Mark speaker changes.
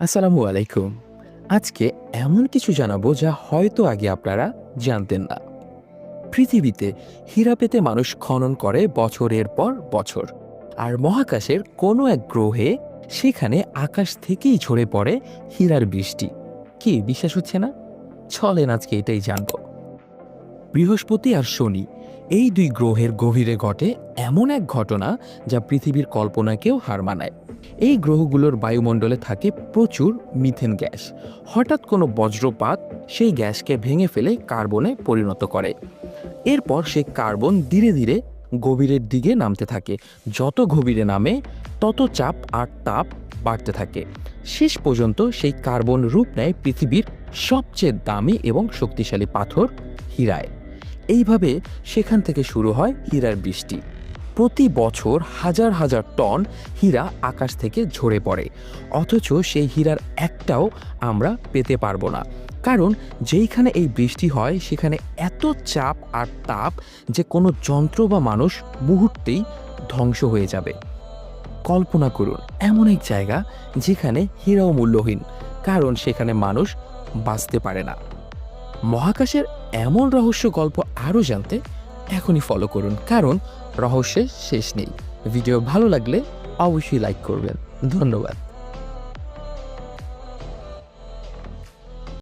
Speaker 1: আসসালামু আলাইকুম। আজকে এমন কিছু জানাব যা হয়তো আগে আপনারা জানতেন না। পৃথিবীতে হীরা পেতে মানুষ খনন করে বছরের পর বছর। আর মহাকাশের কোনো এক গ্রহে সেখানে আকাশ থেকেই ঝরে পড়ে হীরার বৃষ্টি। কি, বিশ্বাস হচ্ছে না? চলেন আজকে এটাই জানব। বৃহস্পতি আর শনি এই দুই গ্রহের গভীরে ঘটে এমন এক ঘটনা যা পৃথিবীর কল্পনাকেও হার মানায়। এই গ্রহগুলোর বায়ুমণ্ডলে থাকে প্রচুর মিথেন গ্যাস। হঠাৎ কোনো বজ্রপাত সেই গ্যাসকে ভেঙে ফেলে কার্বনে পরিণত করে। এরপর সেই কার্বন ধীরে ধীরে গভীরের দিকে নামতে থাকে। যত গভীরে নামে, তত চাপ আর তাপ বাড়তে থাকে। শেষ পর্যন্ত সেই কার্বন রূপ নেয় পৃথিবীর সবচেয়ে দামি এবং শক্তিশালী পাথর হীরায়। এইভাবে সেখান থেকে শুরু হয় হীরার বৃষ্টি। প্রতি বছর হাজার হাজার টন হীরা আকাশ থেকে ঝরে পড়ে, অথচ সেই হীরার একটাও আমরা পেতে পারব না। কারণ যেইখানে এই বৃষ্টি হয়, সেখানে এত চাপ আর তাপ যে কোনো যন্ত্র বা মানুষ মুহূর্তেই ধ্বংস হয়ে যাবে। কল্পনা করুন, এমন এক জায়গা যেখানে হীরাও মূল্যহীন, কারণ সেখানে মানুষ বাঁচতে পারে না। মহাকাশের এমন রহস্য গল্প আরও জানতে এখনই ফলো করুন, কারণ রহস্যের শেষ নেই। ভিডিও ভালো লাগলে অবশ্যই লাইক করবেন। ধন্যবাদ।